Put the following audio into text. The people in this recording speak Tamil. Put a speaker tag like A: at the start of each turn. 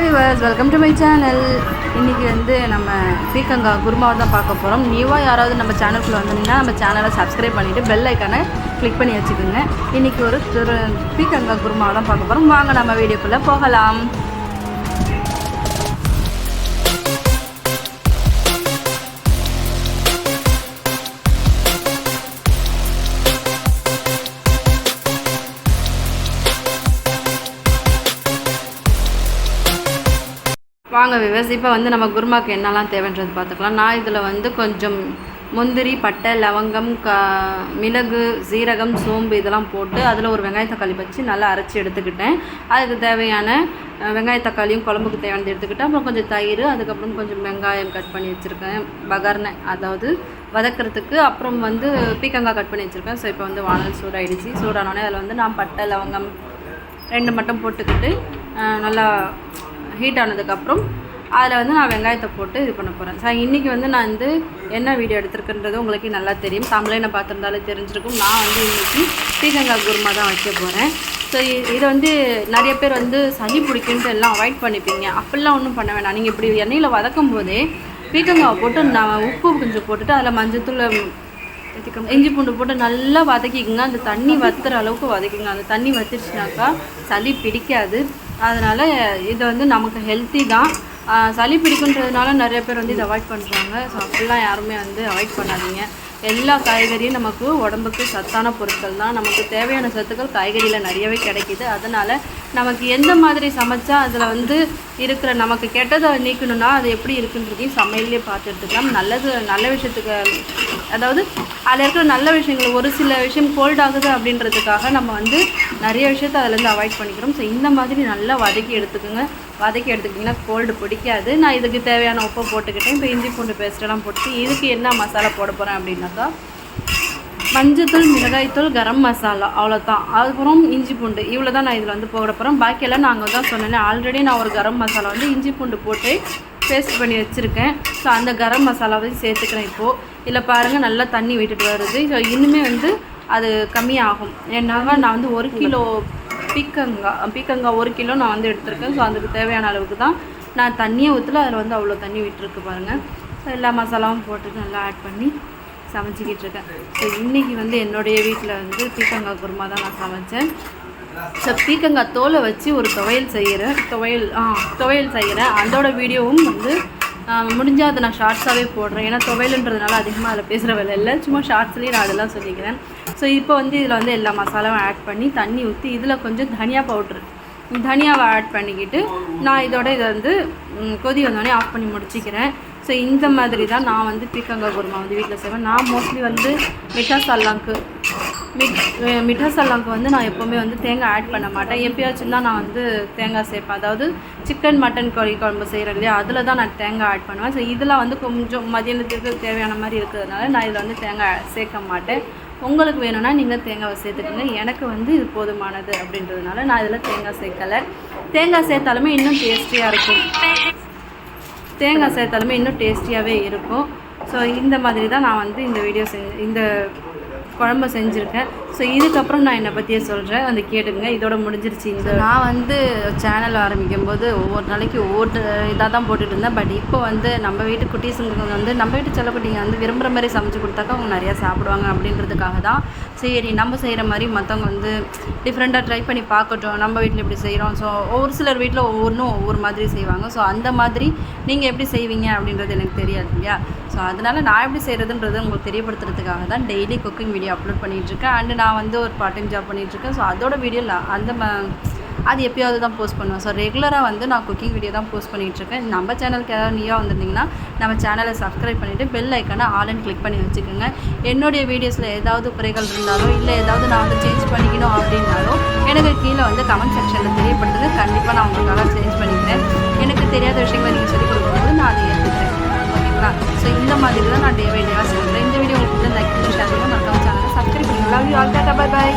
A: Hi viewers welcome to my channel இன்றைக்கி வந்து நம்ம ஸ்ரீகங்கா குருமாவை தான் பார்க்க போகிறோம் நியூவாக யாராவது நம்ம சேனலுக்குள்ளே வந்தீங்கன்னா நம்ம சேனலை சப்ஸ்கிரைப் பண்ணிவிட்டு பெல் ஐக்கானை கிளிக் பண்ணி வச்சுக்கோங்க. இன்றைக்கி ஒரு திரு பீக்கங்காய் குருமாவை தான் பார்க்க போகிறோம் வாங்க நம்ம வீடியோக்குள்ளே போகலாம். வாங்க விவஸ் இப்போ வந்து நம்ம குருமாக்கு என்னெல்லாம் தேவைன்றது பார்த்துக்கலாம். நான் இதில் வந்து கொஞ்சம் முந்திரி பட்டை லவங்கம் க மிளகு சீரகம் சோம்பு இதெல்லாம் போட்டு அதில் ஒரு வெங்காய தக்காளி வச்சு நல்லா அரைச்சி எடுத்துக்கிட்டேன். அதுக்கு தேவையான வெங்காய தக்காளியும் குழம்புக்கு தேவையானது எடுத்துக்கிட்டேன். அப்புறம் கொஞ்சம் தயிர் அதுக்கப்புறம் கொஞ்சம் வெங்காயம் கட் பண்ணி வச்சுருக்கேன். பகர்னை அதாவது வதக்கிறதுக்கு அப்புறம் வந்து பீக்கங்காய் கட் பண்ணி வச்சுருக்கேன். ஸோ இப்போ வந்து வானல் சூடாகிடுச்சு சூடானோடனே அதில் வந்து நான் பட்டை லவங்கம் ரெண்டு மட்டும் போட்டுக்கிட்டு நல்லா ஹீட் ஆனதுக்கப்புறம் அதில் வந்து நான் வெங்காயத்தை போட்டு இது பண்ண போகிறேன் ஸோ இன்றைக்கி வந்து நான் வந்து என்ன வீடியோ எடுத்திருக்குன்றது உங்களுக்கு நல்லா தெரியும். தமிழை பார்த்துருந்தாலே தெரிஞ்சிருக்கும். நான் வந்து இன்றைக்கி ஸ்ரீகங்கா குருமா தான் வைக்க போகிறேன் ஸோ இதை வந்து நிறைய பேர் வந்து சளி பிடிக்குன்ட்டு எல்லாம் அவாய்ட் பண்ணிப்பீங்க. அப்படிலாம் ஒன்றும் பண்ண வேணாம். நீங்கள் இப்படி எண்ணெயில் வதக்கும் போதே பீக்கங்காவை போட்டு நான் உப்பு கொஞ்சம் போட்டுட்டு அதில் மஞ்சத்தூள் இஞ்சி பூண்டு போட்டு நல்லா வதக்கிக்குங்க. அந்த தண்ணி வத்துற அளவுக்கு வதக்கிங்க. அந்த தண்ணி வத்துருச்சுனாக்கா சளி பிடிக்காது. அதனால் இது வந்து நமக்கு ஹெல்த்தி தான். சளி பிடிக்குன்றதுனால நிறைய பேர் வந்து இதை அவாய்ட் பண்ணுறாங்க ஸோ அப்படிலாம் யாருமே வந்து அவாய்ட் பண்ணாதீங்க. எல்லா காய்கறியும் நமக்கு உடம்புக்கு சத்தான பொருட்கள் தான். நமக்கு தேவையான சத்துக்கள் காய்கறியில் நிறையவே கிடைக்கிது. அதனால் நமக்கு எந்த மாதிரி சமைச்சா அதில் வந்து இருக்கிற நமக்கு கெட்டதை நீக்கணும்னா அது எப்படி இருக்குன்றதையும் சமையல்லே பார்த்து எடுத்துக்கலாம். நல்லது நல்ல விஷயத்துக்கு அதாவது அதில் இருக்கிற நல்ல விஷயங்கள் ஒரு சில விஷயம் கோல்ட் ஆகுது அப்படின்றதுக்காக நம்ம வந்து நிறைய விஷயத்த அதுலேருந்து அவாய்ட் பண்ணிக்கிறோம். ஸோ இந்த மாதிரி நல்லா வதக்கி எடுத்துக்கோங்க. வதக்கி எடுத்துக்கிட்டிங்கன்னா கோல்டு பிடிக்காது. நான் இதுக்கு தேவையான உப்பை போட்டுக்கிட்டேன். இப்போ இஞ்சி பூண்டு பேஸ்ட்டெல்லாம் போட்டு இதுக்கு என்ன மசாலா போட போகிறேன் அப்படின்னாக்கா மஞ்சத்தூள் மிளகாய்த்தூள் கரம் மசாலா அவ்வளோதான் அதுக்கப்புறம் இஞ்சி பூண்டு. இவ்வளோ தான் நான் இதில் வந்து போட போகிறேன் பாக்கியெல்லாம் நாங்கள் தான் சொன்னேன் ஆல்ரெடி நான் ஒரு கரம் மசாலா வந்து இஞ்சி பூண்டு போட்டு பேஸ்ட் பண்ணி வச்சுருக்கேன். ஸோ அந்த கரம் மசாலாவையும் சேர்த்துக்கிறேன் இப்போது இதில் பாருங்கள் நல்லா தண்ணி விட்டுட்டு வருது. ஸோ இன்னுமே வந்து அது கம்மியாகும். ஏன்னாக்கா நான் வந்து ஒரு கிலோ பீக்கங்காய் பீக்கங்காய் ஒரு கிலோ நான் வந்து எடுத்திருக்கேன். ஸோ அதுக்கு தேவையான அளவுக்கு தான் நான் தண்ணியை ஊற்றல அதில் வந்து அவ்வளோ தண்ணி விட்டுருக்கு பாருங்கள் ஸோ எல்லா மசாலாவும் போட்டு நல்லா ஆட் பண்ணி சமைச்சிக்கிட்டு இருக்கேன் ஸோ இன்றைக்கி வந்து என்னுடைய வீட்டில் வந்து பீக்கங்காய் குருமா தான் நான் சமைச்சேன். ஸோ பீக்கங்காய் தோலை வச்சு ஒரு துவையல் செய்கிறேன் துவையல் ஆ துவையல் செய்கிறேன் அதோட வீடியோவும் வந்து முடிஞ்சால் அதை நான் ஷார்ட்ஸாகவே போடுறேன். ஏன்னா துவையலுன்றதுனால அதிகமாக அதில் பேசுகிற வேலை இல்லை. சும்மா ஷார்ட்ஸ்லேயே நான் அதெல்லாம் சொல்லிக்கிறேன். ஸோ இப்போ வந்து இதில் வந்து எல்லா மசாலாவும் ஆட் பண்ணி தண்ணி ஊற்றி இதில் கொஞ்சம் தனியா பவுட்ரு தனியாவை ஆட் பண்ணிக்கிட்டு நான் இதோட இதை வந்து கொதி வந்தோடனே ஆஃப் பண்ணி முடிச்சிக்கிறேன். ஸோ இந்த மாதிரி தான் நான் வந்து பீக்கங்காய் குருமா வந்து வீட்டில் செய்வேன். நான் மோஸ்ட்லி வந்து மிட்டா சல்லாங்க்கு மிட் மிட்டா சல்லாங்க்கு வந்து நான் எப்போவுமே வந்து தேங்காய் ஆட் பண்ண மாட்டேன். எப்பயாச்சும் தான் நான் வந்து தேங்காய் சேர்ப்பேன். அதாவது சிக்கன் மட்டன் கறி குழம்பு செய்கிறேன் இல்லையா? அதில் தான் நான் தேங்காய் ஆட் பண்ணுவேன். ஸோ இதில் வந்து கொஞ்சம் மதியானத்துக்கு தேவையான மாதிரி இருக்கிறதுனால நான் இதில் வந்து தேங்காய் சேர்க்க மாட்டேன். உங்களுக்கு வேணும்னா நீங்கள் தேங்காவை சேர்த்துக்கோங்க. எனக்கு வந்து இது போதுமானது அப்படின்றதுனால நான் இதில் தேங்காய் சேர்க்கலை. தேங்காய் சேர்த்தாலுமே இன்னும் டேஸ்டியாக இருக்கும். தேங்காய் சேர்த்தாலுமே இன்னும் டேஸ்டியாகவே இருக்கும். ஸோ இந்த மாதிரி தான் நான் வந்து இந்த வீடியோ செஞ்சு இந்த குழம்பு செஞ்சுருக்கேன். ஸோ இதுக்கப்புறம் நான் என்னை பற்றியே சொல்கிறேன் வந்து கேட்டுங்க இதோட முடிஞ்சிருச்சு இந்த நான் வந்து சேனல் ஆரம்பிக்கும் போது ஒவ்வொரு நாளைக்கு ஒவ்வொரு இதாக தான் போட்டுட்டு இருந்தேன் பட் இப்போ வந்து நம்ம வீட்டு குட்டீஸுங்க வந்து நம்ம வீட்டு செல்லக்குட்டிங்க வந்து விரும்புகிற மாதிரி சமைச்சு கொடுத்தாக்கா அவங்க நிறையா சாப்பிடுவாங்க அப்படின்றதுக்காக தான். சரி நம்ம செய்கிற மாதிரி மற்றவங்க வந்து டிஃப்ரெண்ட்டாக ட்ரை பண்ணி பார்க்கட்டும். நம்ம வீட்டில் இப்படி செய்கிறோம் ஸோ ஒவ்வொரு சிலர் வீட்டில் ஒவ்வொன்றும் ஒவ்வொரு மாதிரி செய்வாங்க. ஸோ அந்த மாதிரி நீங்கள் எப்படி செய்வீங்க அப்படின்றது எனக்கு தெரியாது இல்லையா? ஸோ அதனால் நான் எப்படி செய்கிறதுன்றது உங்களுக்கு தெரியப்படுத்துறதுக்காக தான் டெய்லி குக்கிங் வீடியோ அப்லோட் பண்ணிகிட்ருக்கேன் அண்டு நான் வந்து ஒரு பார்ட் டைம் ஜாப் பண்ணிகிட்ருக்கேன் ஸோ அதோட வீடியோ அந்த ம அது எப்பயாவது தான் போஸ்ட் பண்ணுவேன். ஸோ ரெகுலராக வந்து நான் குக்கிங் வீடியோ தான் போஸ்ட் பண்ணிகிட்ருக்கேன் நம்ம சேனலுக்கு ஏதாவது நீயாக வந்திருந்தீங்கன்னா நம்ம சேனலை சப்ஸ்கிரைப் பண்ணிவிட்டு பெல் ஐக்கானை ஆல்னு கிளிக் பண்ணி வச்சுக்கோங்க. என்னுடைய வீடியோஸில் ஏதாவது குறைகள் இருந்தாலோ இல்லை ஏதாவது நான் வந்து சேஞ்ச் பண்ணிக்கணும் அப்படின்னாலும் எனக்கு கீழே வந்து கமெண்ட் செக்ஷனில் தெரியப்படுத்துங்க. கண்டிப்பாக நான் உங்களுக்காக சேஞ்ச் பண்ணிக்கிறேன். எனக்கு தெரியாத விஷயங்களை நீங்கள் சொல்லி மாதிரி தான் நான் டே